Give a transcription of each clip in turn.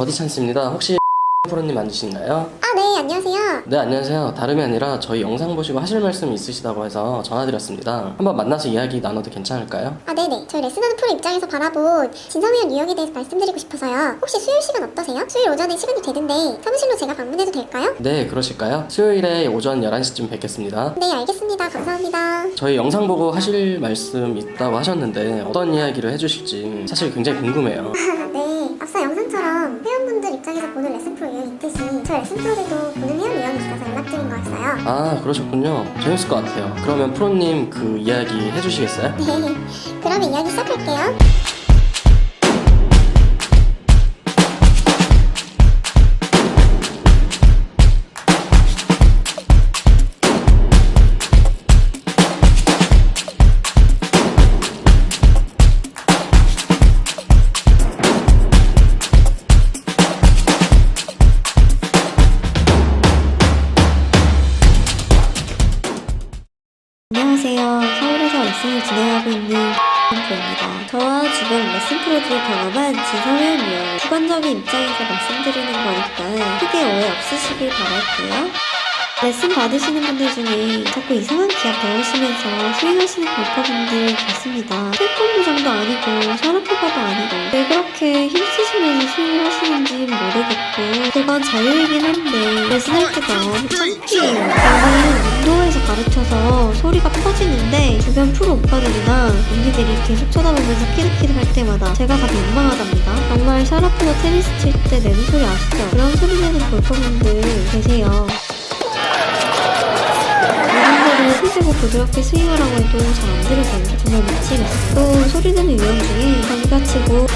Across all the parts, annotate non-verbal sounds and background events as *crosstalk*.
버디찬스입니다. 혹시 *laughs* 프로님 앉으신가요? 아, 네, 안녕하세요. 네 안녕하세요. 다름이 아니라 저희 영상 보시고 하실 말씀 있으시다고 해서 전화드렸습니다. 한번 만나서 이야기 나눠도 괜찮을까요? 아, 네네. 저희 레슨하는 프로 입장에서 바라본 진성의원 유형에 대해서 말씀드리고 싶어서요. 혹시 수요일 시간 어떠세요? 수요일 오전에 시간이 되던데 사무실로 제가 방문해도 될까요? 네 그러실까요? 수요일에 오전 11시쯤 뵙겠습니다. 네, 알겠습니다. 감사합니다. 저희 영상 보고 하실 말씀 있다고 하셨는데 어떤 이야기를 해주실지 사실 굉장히 궁금해요. 아, *laughs* 네. 앞서 입장에서 보는 레슨 프로 유형이 있듯이 저희 레슨 프로들도 보는 회원 유형이 있어서 연락드린 거였어요. 아 그러셨군요. 재밌을 것 같아요. 그러면 프로님 그 이야기 해주시겠어요? *laughs* 네. 그러면 이야기 시작할게요. 유형 주관적인 입장에서 말씀드리는 거니까 크게 오해 없으시길 바랄게요. 레슨 받으시는 분들 중에 자꾸 이상한 기합 배우시면서 스윙하시는 골퍼분들 계십니다. 태권도장도 아니고 샤라포바도 아니고 왜 그렇게 힘쓰시면서 스윙을 하시는지 모르겠고 그건 자유이긴 한데 레슨할 때가 너무 창피해요. 저는 인도에서 가르쳐서 소리가 퍼지는데 주변 프로 오빠들이나 언니들이 계속 쳐다보면서 키득키득 할 때마다 제가 다 민망하답니다. 정말 샤라포나 테니스 칠 때 내는 소리 아시죠? 그런 소리 내는 골퍼분들 계세요. 이분들은 힘세고 부드럽게 스윙하라고 해도 잘 안 들으세요. 정말 미치겠어요. 또 소리 내는 유형 중에 자기가 치고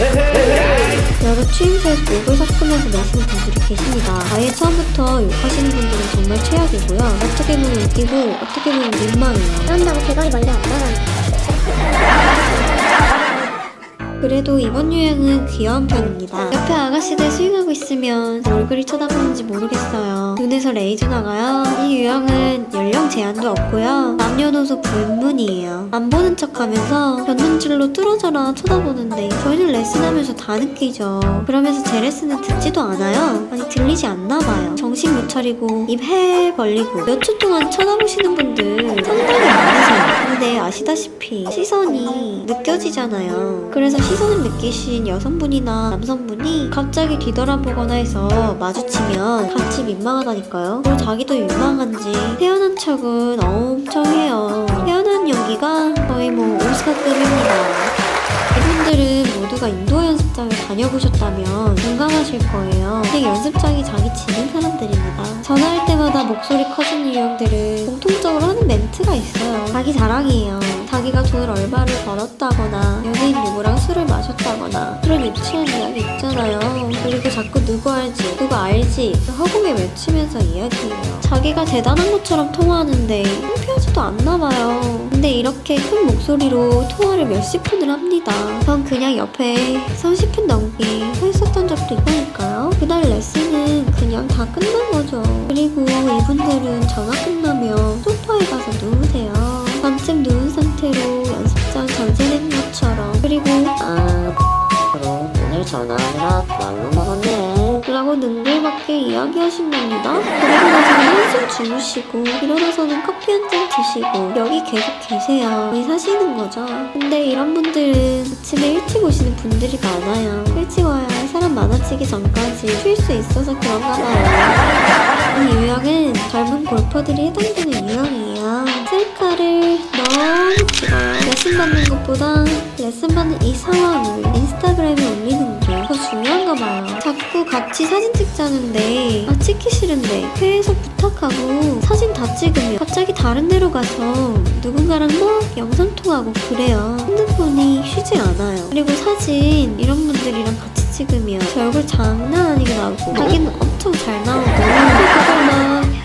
여러 추임새에서 목을 섞으면서 내시는 분들이 계십니다. 아예 처음부터 욕하시는 분들은 정말 최악이고요. 어떻게 보면 웃기고 어떻게 보면 민망해요. 그런다고 개걸이 멀리 안 나가요. 그래도 이번 유행은 귀여운 편입니다. 옆에 아가씨들 스윙하고 있으면 뭘 그리 쳐다보는지 모르겠어요. 눈에서 레이저 나가요. 이 유형은 연령 제한도 없고요. 남녀노소 불문이에요. 안 보는 척 하면서 변눈질로 뚫어져라 쳐다보는데 저희는 레슨하면서 다 느끼죠. 그러면서 제 레슨은 듣지도 않아요. 아니 들리지 않나 봐요. 정신 못 차리고 입 해 벌리고 몇 초 동안 쳐다보시는 분들 상당히 많으세요. 근데 아시다시피 시선이 느껴지잖아요. 그래서 시 선을 느끼신 여성분이나 남성분이 갑자기 뒤돌아보거나 해서 마주치면 같이 민망하다니까요. 그리고 자기도 민망한지 태어난 척은 엄청 해요. 태어난 연기가 거의 뭐 오스카급입니다. 이분들은 모두가 인도 연습장을 다녀보셨다면 공감하실 거예요. 그냥 연습장이 자기 집인 사람들입니다. 전화할 때마다 목소리 커지는 유형들은 공통적으로 하는 멘트가 있어요. 자기 자랑이에요. 자기가 돈을 얼마를 벌었다거나 연예인 누구랑 술을 마셨다거나 그런 유치한 이야기 있잖아요. 그리고 자꾸 누구 알지, 누구 알지 허공에 외치면서 이야기해요. 자기가 대단한 것처럼 통화하는데 창피하지도 않나 봐요. 근데 이렇게 큰 목소리로 통화를 몇십 분을 합니다. 전 그냥 옆에 30분 넘게 서 있었던 적도 있으니까요. 그날 레슨은 그냥 다 끝난 거죠. 그리고 이분들은 전화 끝나면 소파에 가서 누우 밤쯤 누운 상태로 연습장 전세 낸 것처럼. 그리고 아 그럼 오늘 전화하느라 말로 먹었네. 라고 능글맞게 이야기하신답니다. 그리고 나서는 한숨 주무시고 일어나서는 커피 한 잔 드시고 여기 계속 계세요. 거기 사시는 거죠. 근데 이런 분들은 아침에 일찍 오시는 분들이 많아요. 일찍 와야 사람 많아지기 전까지 쉴 수 있어서 그런가 봐요. 이 유형은 젊은 골퍼들이 해당되는 유형이에요. 셀카를. 레슨 받는 것보다 레슨 받는 이 상황을 인스타그램에 올리는 게 더 중요한가 봐요. 자꾸 같이 사진 찍자는데 아 찍기 싫은데 계속 부탁하고 사진 다 찍으면 갑자기 다른 데로 가서 누군가랑 막 영상통하고 그래요. 핸드폰이 쉬질 않아요. 그리고 사진 이런 분들이랑 같이 찍으면 제 얼굴 장난 아니게 나오고 자기는 엄청 잘 나오고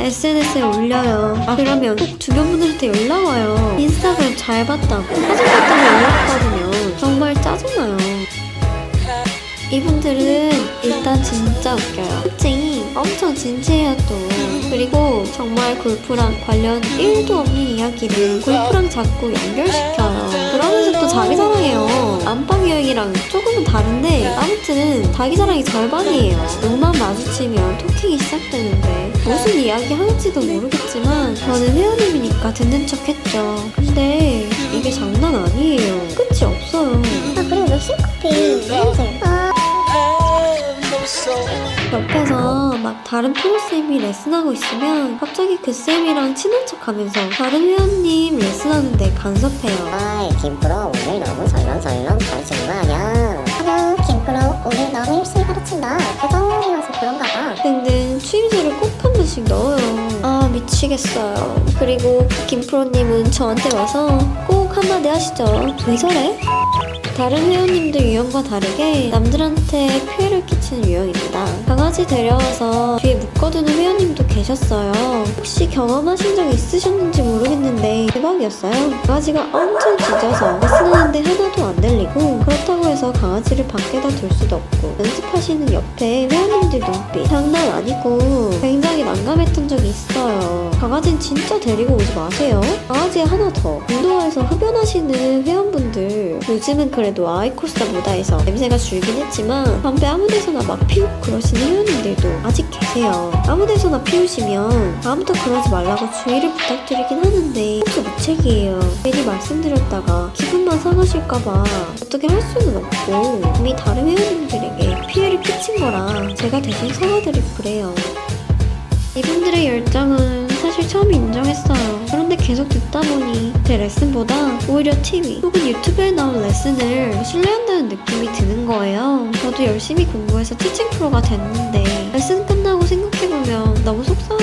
SNS에 올려요. 아 그러면 꼭 주변 분들한테 연락 와요. 인스타그램 잘 봤다고 사진 봤다고 연락 받으면 정말 짜증나요. 이분들은 일단 진짜 웃겨요. 특징이 엄청 진지해요 또. 그리고 정말 골프랑 관련 1도 없는 이야기를 골프랑 자꾸 연결시켜요. 그러면서 또 자기 자랑해요. 안방 여행이랑 조금은 다른데 아무튼 자기 자랑이 절반이에요. 눈만 마주치면 토킹이 시작되는데 무슨 이야기 하는지도 모르겠지만 저는 회원님이니까 듣는 척 했죠. 근데 이게 장난 아니에요. 끝이 없어요. 아 그리고 믹싱 커피 냄새. 아 옆에서 막 다른 프로쌤이 레슨하고 있으면 갑자기 그 쌤이랑 친한 척 하면서 다른 회원님 레슨하는데 간섭해요. 아이 김프로 오늘 너무 설렁설렁 가르치는 거 아니야 아유 김프로 오늘 너무 열심히 가르친다. 대성이라서 그런가 봐. 등등 추임새를 꼭 한 번씩 넣어요. 아 미치겠어요. 그리고 김프로님은 저한테 와서 꼭 한마디 하시죠. 왜 저래? 다른 회원님들 유형과 다르게 남들한테 피해를 끼치는 유형입니다. 강아지 데려와서 뒤에 묶어두는 회원님도 계셨어요. 혹시 경험하신 적 있으셨는지 모르겠는데 대박이었어요. 강아지가 엄청 짖어서 레슨하는데 하나도 안 들리고 그렇다고 해서 강아지를 밖에다 둘 수도 없고 연습하시는 옆에 회원님들 눈빛 장난 아니고 굉장히 난감했던 적이 있어요. 강아지는 진짜 데리고 오지 마세요. 강아지에 하나 더 운동화에서 흡연하시는 회원분들 요즘은 그래 도 아이코스다 모다에서 냄새가 줄긴 했지만 담배 아무데서나 막 피우고 그러시는 회원님들도 아직 계세요. 아무데서나 피우시면 다음부터 그러지 말라고 주의를 부탁드리긴 하는데 혹시 무책이에요. 괜히 말씀드렸다가 기분만 상하실까봐 어떻게 할 수는 없고 이미 다른 회원님들에게 피해를 끼친 거라 제가 대신 사과드릴 그래요. 이분들의 열정은 사실 처음 인정했어요. 계속 듣다 보니 제 레슨보다 오히려 TV 혹은 유튜브에 나온 레슨을 신뢰한다는 느낌이 드는 거예요. 저도 열심히 공부해서 티칭 프로가 됐는데 레슨 끝나고 생각해보면 너무. 아니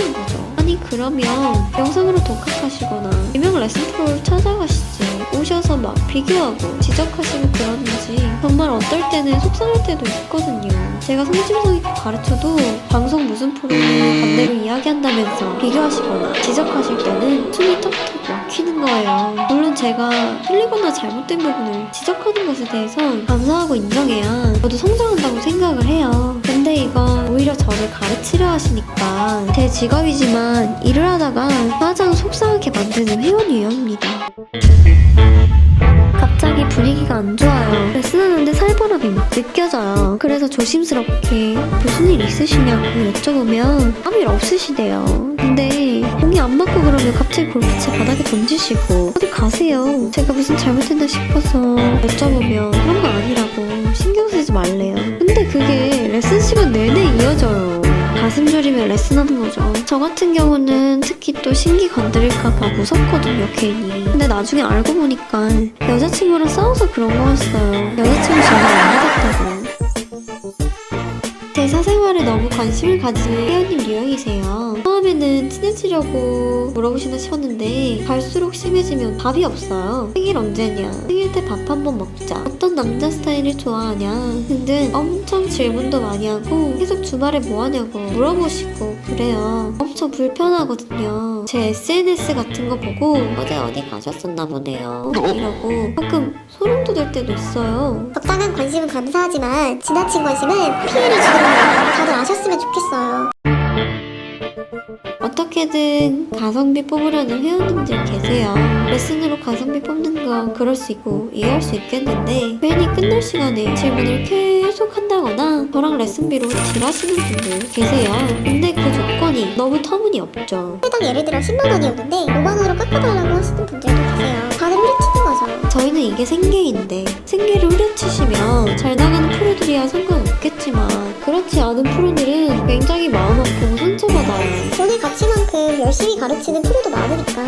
그러면 영상으로 독학하시거나 유명 레슨 프로를 찾아가시지 오셔서 막 비교하고 지적하시고 그러는지 정말 어떨 때는 속상할 때도 있거든요. 제가 성심성 있게 가르쳐도 방송 무슨 프로는 반대로 이야기한다면서 비교하시거나 지적하실 때는 숨이 턱턱 막히는 거예요. 물론 제가 틀리거나 잘못된 부분을 지적하는 것에 대해선 감사하고 인정해야 저도 성장한다고 생각을 해요. 근데 이건 오히려 저를 가르치려 하시니까 제 직업이지만 일을 하다가 가장 속상하게 만드는 회원 유형입니다. 갑자기 분위기가 안 좋아요. 레슨하는데 살벌함이 막 느껴져요. 그래서 조심스럽게 무슨 일 있으시냐고 여쭤보면 아무 일 없으시대요. 근데 공이 안 맞고 그러면 갑자기 골프채 바닥에 던지시고 어디 가세요. 제가 무슨 잘못했나 싶어서 여쭤보면 그런 거 아니라고 신경 쓰지 말래요. 근데 그게 레슨 시간 내내 이어져요. 가슴 졸이며 레슨하는 거죠. 저 같은 경우는 특히 또 신기 건드릴까봐 무섭거든요, 괜히. 근데 나중에 알고 보니까 여자친구랑 싸워서 그런 거였어요. 여자친구 전화 안 받았다고. 제 사생활에 너무 관심을 가지는 회원님 유형이세요. 처음에는 친해지려고 물어보시나 싶었는데 갈수록 심해지면 답이 없어요. 생일 언제냐? 생일 때 밥 한 번 먹자. 어떤 남자 스타일을 좋아하냐? 등등 엄청 질문도 많이 하고 계속 주말에 뭐 하냐고 물어보시고 그래요. 엄청 불편하거든요. 제 SNS 같은 거 보고 어제 어디 가셨었나 보네요. 이러고 가끔 소름 돋을 때도 있어요. 적당한 관심은 감사하지만 지나친 관심은 피해를 주는 거 다들 아셨으면 좋겠어요. 어떻게든 가성비 뽑으려는 회원님들 계세요. 레슨으로 가성비 뽑는 건 그럴 수 있고 이해할 수 있겠는데 괜히 끝날 시간에 질문을 계속 한다거나 저랑 레슨비로 딜하시는 분들 계세요. 근데 너무 터무니없죠. 해당 예를 들어 10만 원이었는데 5만 원으로 깎아달라고 하시는 분들도 계세요. 다들 후려치는 거죠. 저희는 이게 생계인데 생계를 후려치시면 잘 나가는 프로들이야 상관없겠지만 그렇지 않은 프로들은 굉장히 마음 아프고 상처받아요. 본인 가치만큼 열심히 가르치는 프로도 많으니까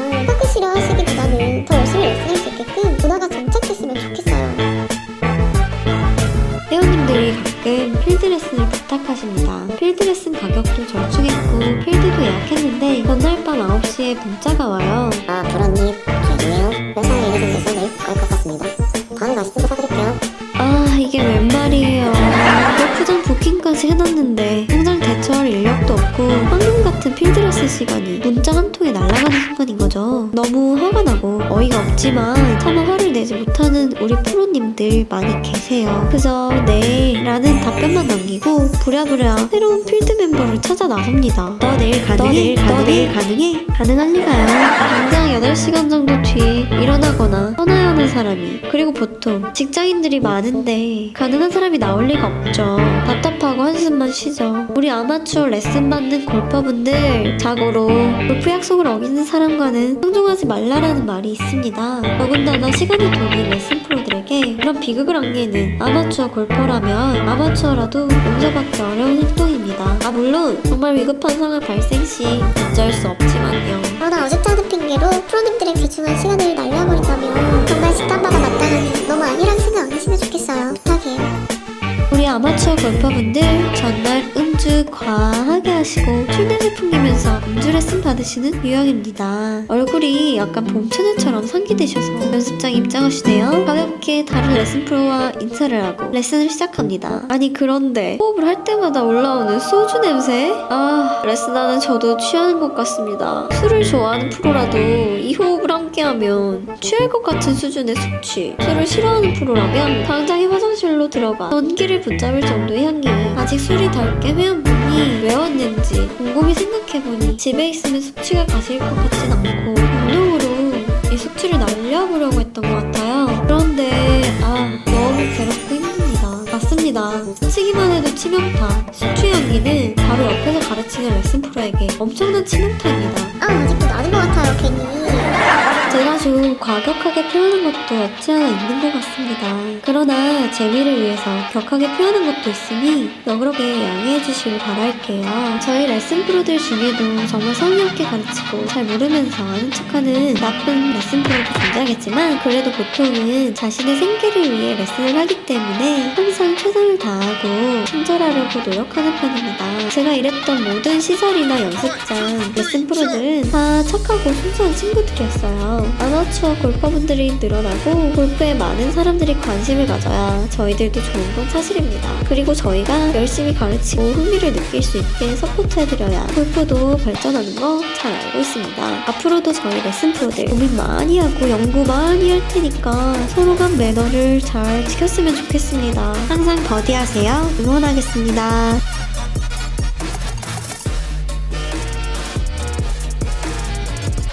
시간이 문자 한 통에 날아가는 순간인 거죠. 너무 화가 나고 어이가 없지만 차마 화를 내지 못하는 우리 프로님들 많이 계세요. 그저 네 라는 답변만 남기고 부랴부랴 새로운 필드 멤버를 찾아 나섭니다. 너 내일 가능해? 너 내일 가능해? 가능해? 가능할 리가요. 당장 8시간 정도 뒤에 일어나거나 떠나야 하는 사람이 그리고 보통 직장인들이 많은데 가능한 사람이 나올 리가 없죠. 답답하고 한숨만 쉬죠. 우리 아마추어 레슨 받는 골퍼분들 자고로 골프 약속을 어기는 사람과는 상종하지 말라라는 말이 있습니다. 더군다나 시간이 돈인 레슨 프로들에게 그런 비극을 안기는 아마추어 골퍼라면 아마추어라도 용서받기 어려운 행동입니다. 아 물론 정말 위급한 상황 발생 시 어쩔 수 없지만요. 그러다 어줍잖은 핑계로 프로님들의 귀중한 시간을 날려버린다면 정말 식단바가 과하게 하시고 출근을 풍기면서 음주 레슨 받으시는 유형입니다. 얼굴이 약간 봄처녀처럼 상기되셔서 연습장 입장하시네요. 가볍게 다른 레슨 프로와 인사를 하고 레슨을 시작합니다. 아니 그런데 호흡을 할 때마다 올라오는 소주 냄새? 아 레슨하는 저도 취하는 것 같습니다. 술을 좋아하는 프로라도 이 호흡을 함께하면 취할 것 같은 수준의 숙취. 술을 싫어하는 프로라면 당장에 화장실로 들어가 전기를 붙잡을 정도의 향기. 아직 술이 덜 깨면 분이 왜 왔는지 곰곰이 생각해보니 집에 있으면 숙취가 가실 것 같진 않고 운동으로 이 숙취를 날려보려고 했던 것 같아요. 그런데 아 너무 괴롭고 힘듭니다. 맞습니다. 스치기만 해도 치명타. 숙취 향기는 바로 옆에서 가르치는 레슨 프로에게 엄청난 치명타입니다. 아 아직도 나는 것 같아요 괜히. 제가 좀 과격하게 표현한 것도 없지 않아 있는 것 같습니다. 그러나 재미를 위해서 격하게 표현한 것도 있으니 너그럽게 양해해 주시길 바랄게요. 저희 레슨 프로들 중에도 정말 성의 없게 가르치고 잘 모르면서 아는 척하는 나쁜 레슨 프로도 존재하겠지만 그래도 보통은 자신의 생계를 위해 레슨을 하기 때문에 항상 최선을 다하고 친절하려고 노력하는 편입니다. 제가 일했던 모든 시설이나 연습장 레슨 프로들은 다 착하고 순수한 친구들이었어요. 아마추어 골퍼분들이 늘어나고 골프에 많은 사람들이 관심을 가져야 저희들도 좋은 건 사실입니다. 그리고 저희가 열심히 가르치고 흥미를 느낄 수 있게 서포트해드려야 골프도 발전하는 거 잘 알고 있습니다. 앞으로도 저희 레슨 프로들 고민 많이 하고 연구 많이 할 테니까 서로 간 매너를 잘 지켰으면 좋겠습니다. 항상 버디하세요. 응원하겠습니다.